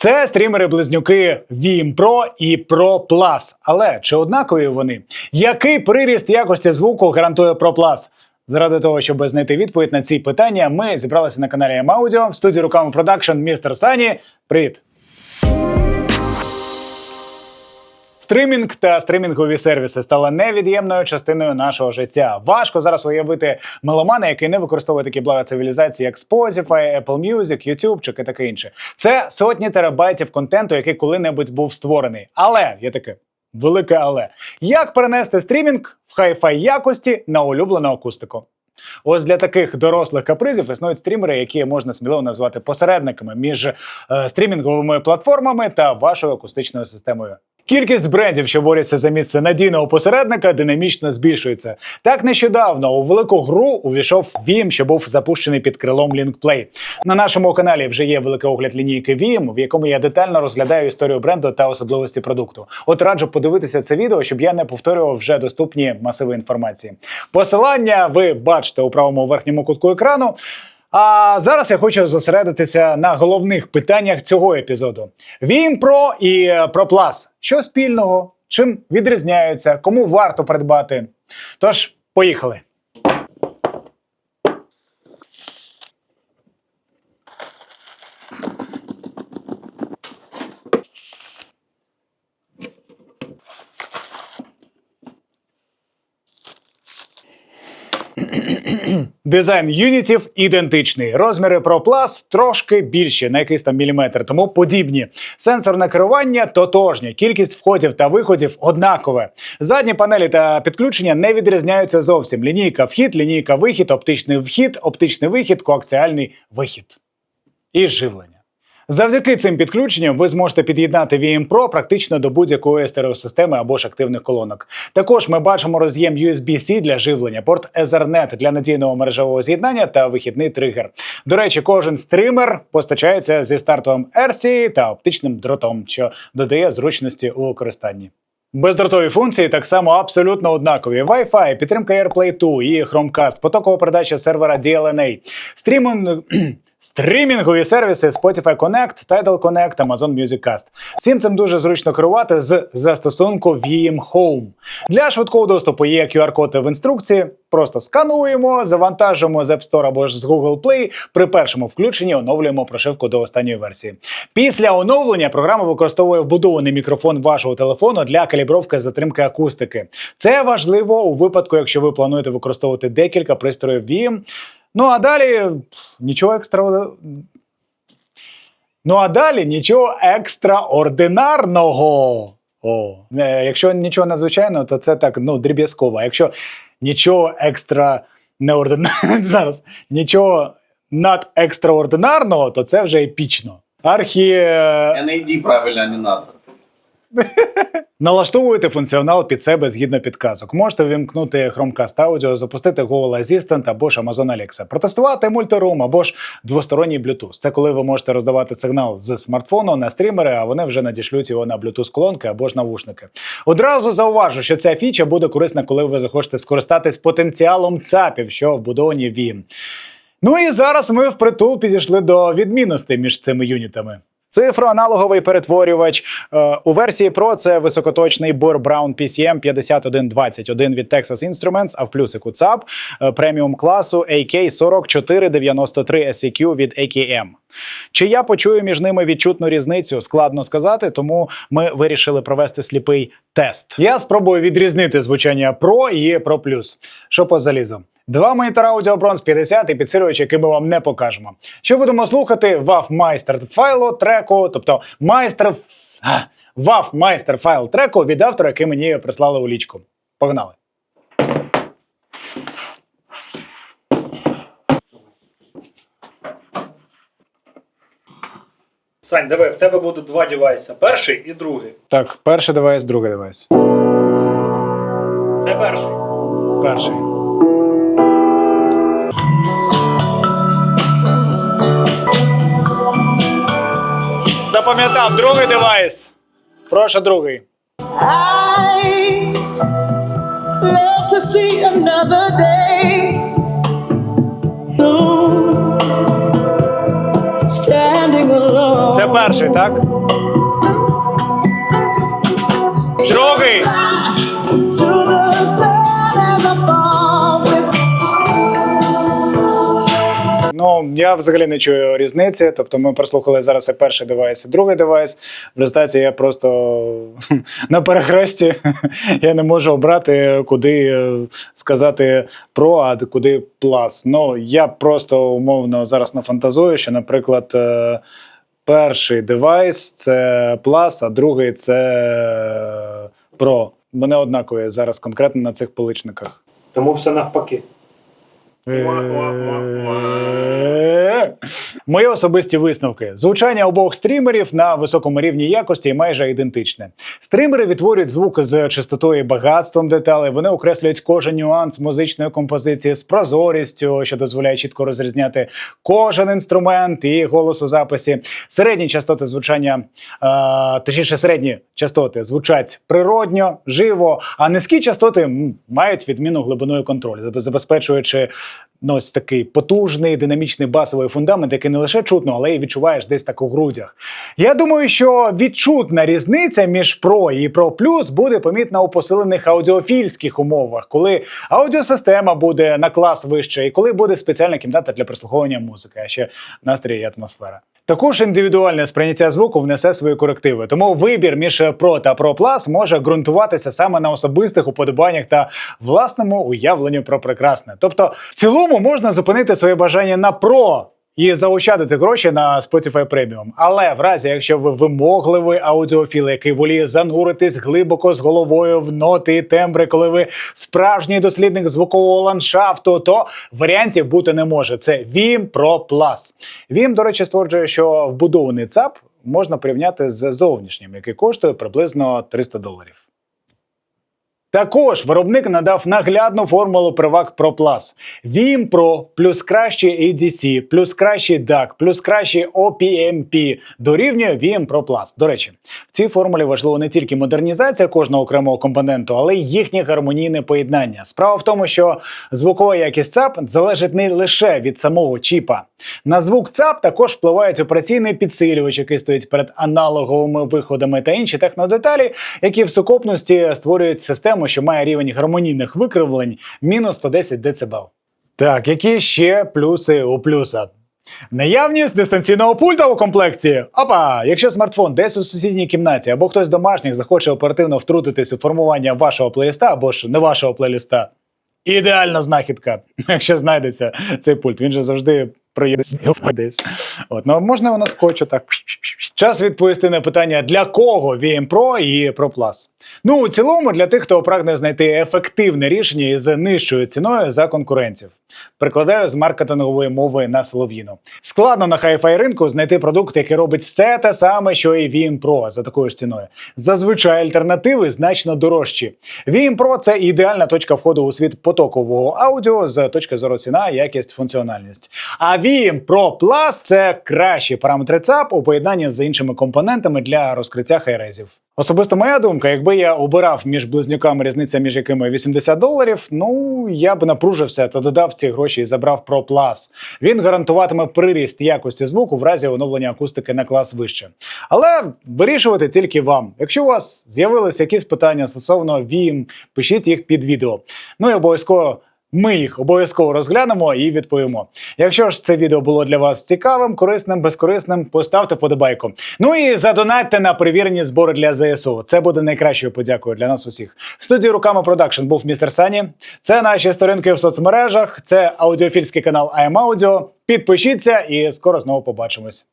Це стрімери-близнюки Vim Pro і Pro Plus. Але чи однакові вони? Який приріст якості звуку гарантує Pro Plus? Заради того, щоб знайти відповідь на ці питання, ми зібралися на каналі М-Аудіо в студії руками продакшн містер Сані. Привіт! Стримінг та стримінгові сервіси стали невід'ємною частиною нашого життя. Важко зараз уявити меломана, який не використовує такі блага цивілізації, як Spotify, Apple Music, YouTube чи таке інше. Це сотні терабайтів контенту, який коли-небудь був створений. Але є таке велике але як перенести стрімінг в хай-фай якості на улюблену акустику? Ось для таких дорослих капризів існують стрімери, які можна сміливо назвати посередниками між е, стрімінговими платформами та вашою акустичною системою. Кількість брендів, що борються за місце надійного посередника, динамічно збільшується. Так нещодавно у велику гру увійшов Vim, що був запущений під крилом LinkPlay. На нашому каналі вже є великий огляд лінійки Vim, в якому я детально розглядаю історію бренду та особливості продукту. От раджу подивитися це відео, щоб я не повторював вже доступні масиви інформації. Посилання ви бачите у правому верхньому кутку екрану. А зараз я хочу зосередитися на головних питаннях цього епізоду: він про і про плас. Що спільного? Чим відрізняються? Кому варто придбати? Тож, поїхали. Дизайн юнітів ідентичний. Розміри ProPlus трошки більші, на якийсь там міліметр, тому подібні. Сенсорне керування тотожнє. Кількість входів та виходів однакове. Задні панелі та підключення не відрізняються зовсім. Лінійка вхід, лінійка вихід, оптичний вхід, оптичний вихід, коаксіальний вихід. І живлення. Завдяки цим підключенням ви зможете під'єднати VM Pro практично до будь-якої стереосистеми або ж активних колонок. Також ми бачимо роз'єм USB-C для живлення, порт Ethernet для надійного мережевого з'єднання та вихідний тригер. До речі, кожен стример постачається зі стартовим RC та оптичним дротом, що додає зручності у використанні. Бездротові функції так само абсолютно однакові. Wi-Fi, підтримка AirPlay 2 і Chromecast, потокова передача сервера DLNA, стрімінг, стрімінгові сервіси Spotify Connect, Tidal Connect, Amazon Music Cast. Всім цим дуже зручно керувати з застосунку VM Home. Для швидкого доступу є QR-код в інструкції. Просто скануємо, завантажуємо з App Store або ж з Google Play. При першому включенні оновлюємо прошивку до останньої версії. Після оновлення програма використовує вбудований мікрофон вашого телефону для калібровки затримки акустики. Це важливо у випадку, якщо ви плануєте використовувати декілька пристроїв VM. Ну а далі нічого екстра. Ну а далі нічого екстраординарного. О, е, якщо нічого надзвичайного, то це так ну дріб'язково. Якщо нічого екстра неординарного, зараз нічого над екстраординарного, то це вже епічно. Архі NAD правильно, а не надо. Налаштовуєте функціонал під себе згідно підказок. Можете вімкнути Chromecast Audio, запустити Google Assistant або ж Amazon Alexa, протестувати мультирум або ж двосторонній Bluetooth. Це коли ви можете роздавати сигнал з смартфону на стрімери, а вони вже надішлють його на Bluetooth колонки або ж навушники. Одразу зауважу, що ця фіча буде корисна, коли ви захочете скористатись потенціалом ЦАПів, що вбудовані в. Ну і зараз ми впритул підійшли до відмінностей між цими юнітами. Цифроаналоговий перетворювач Е, у версії Pro це високоточний Bohr Brown PCM 5121 від Texas Instruments, а в плюсику ЦАП е, преміум класу AK4493 SEQ від AKM. Чи я почую між ними відчутну різницю? Складно сказати, тому ми вирішили провести сліпий тест. Я спробую відрізнити звучання Pro і Pro. Що по залізу? Два монітора Audio Bronze 50 і підсилювач, який ми вам не покажемо. Що будемо слухати? WAV майстер файлу треку, тобто майстер WAV майстер файл треку від автора, який мені прислали у лічку. Погнали! Сань, диви, в тебе будуть два девайси: перший і другий. Так, перший девайс, другий девайс. Це перший. Перший. Запам'ятав другий девайс. Прошу другий. I love to see another day. Standing alone. Це перший, так? Другий. Ну, я взагалі не чую різниці. Тобто ми прослухали зараз і перший девайс, і другий девайс. В результаті я просто на перехресті я не можу обрати, куди е, сказати про, а куди плас. Ну, я просто умовно зараз нафантазую, що, наприклад, е, перший девайс це плас, а другий це про. Вони однакові зараз конкретно на цих поличниках. Тому все навпаки. 哇哇哇哇！哇哇哇 Мої особисті висновки. Звучання обох стрімерів на високому рівні якості і майже ідентичне. Стрімери відтворюють звук з чистотою і багатством деталей. Вони окреслюють кожен нюанс музичної композиції з прозорістю, що дозволяє чітко розрізняти кожен інструмент і голос у записі. Середні частоти звучання, е, точніше, середні частоти звучать природньо, живо, а низькі частоти мають відмінну глибину і контроль, забезпечуючи ну, ось такий потужний динамічний басовий фундамент, який не лише чутно, але й відчуваєш десь так у грудях. Я думаю, що відчутна різниця між Pro і Pro Plus буде помітна у посилених аудіофільських умовах, коли аудіосистема буде на клас вище, і коли буде спеціальна кімната для прослуховування музики, а ще настрій і атмосфера. Також індивідуальне сприйняття звуку внесе свої корективи, тому вибір між Pro та Pro Plus може ґрунтуватися саме на особистих уподобаннях та власному уявленню про прекрасне. Тобто, в цілому можна зупинити своє бажання на Pro і заощадити гроші на Spotify Premium. Але в разі, якщо ви вимогливий аудіофіл, який воліє зануритись глибоко з головою в ноти і тембри, коли ви справжній дослідник звукового ландшафту, то варіантів бути не може. Це Vim Pro Plus. Vim, до речі, стверджує, що вбудований ЦАП можна порівняти з зовнішнім, який коштує приблизно 300 доларів. Також виробник надав наглядну формулу переваг Pro Plus. Vim Pro плюс кращий ADC, плюс кращий DAC, плюс кращий OPMP дорівнює Vim Pro Plus. До речі, в цій формулі важливо не тільки модернізація кожного окремого компоненту, але й їхнє гармонійне поєднання. Справа в тому, що звукова якість ЦАП залежить не лише від самого чіпа. На звук ЦАП також впливають операційний підсилювач, який стоїть перед аналоговими виходами та інші технодеталі, які в сукупності створюють систему, що має рівень гармонійних викривлень мінус 110 дБ. Так, які ще плюси у плюса? Наявність дистанційного пульта у комплекті. Опа! Якщо смартфон десь у сусідній кімнаті або хтось з домашніх захоче оперативно втрутитись у формування вашого плейліста або ж не вашого плейліста. Ідеальна знахідка, якщо знайдеться цей пульт. Він же завжди проїздить десь. От, ну можна воно скотчу так. Час відповісти на питання, для кого VM Pro і Pro Plus. Ну, у цілому, для тих, хто прагне знайти ефективне рішення із нижчою ціною за конкурентів. Прикладаю з маркетингової мови на солов'їну. Складно на хай-фай ринку знайти продукт, який робить все те саме, що і VM Pro за такою ж ціною. Зазвичай альтернативи значно дорожчі. VM Pro – це ідеальна точка входу у світ потокового аудіо з точки зору ціна, якість, функціональність. А VM Pro Plus – це кращі параметри ЦАП у поєднанні з іншими компонентами для розкриття хайрезів. Особисто моя думка, якби я обирав між близнюками різниця між якими 80 доларів, ну я б напружився та додав ці гроші і забрав Pro Plus. Він гарантуватиме приріст якості звуку в разі оновлення акустики на клас вище. Але вирішувати тільки вам. Якщо у вас з'явилися якісь питання стосовно VIM, пишіть їх під відео. Ну і обов'язково. Ми їх обов'язково розглянемо і відповімо. Якщо ж це відео було для вас цікавим, корисним, безкорисним, поставте вподобайку. Ну і задонатьте на перевірені збори для ЗСУ. Це буде найкращою подякою для нас усіх. В студії руками продакшн був містер Сані. Це наші сторінки в соцмережах. Це аудіофільський канал IM Audio. Підпишіться і скоро знову побачимось.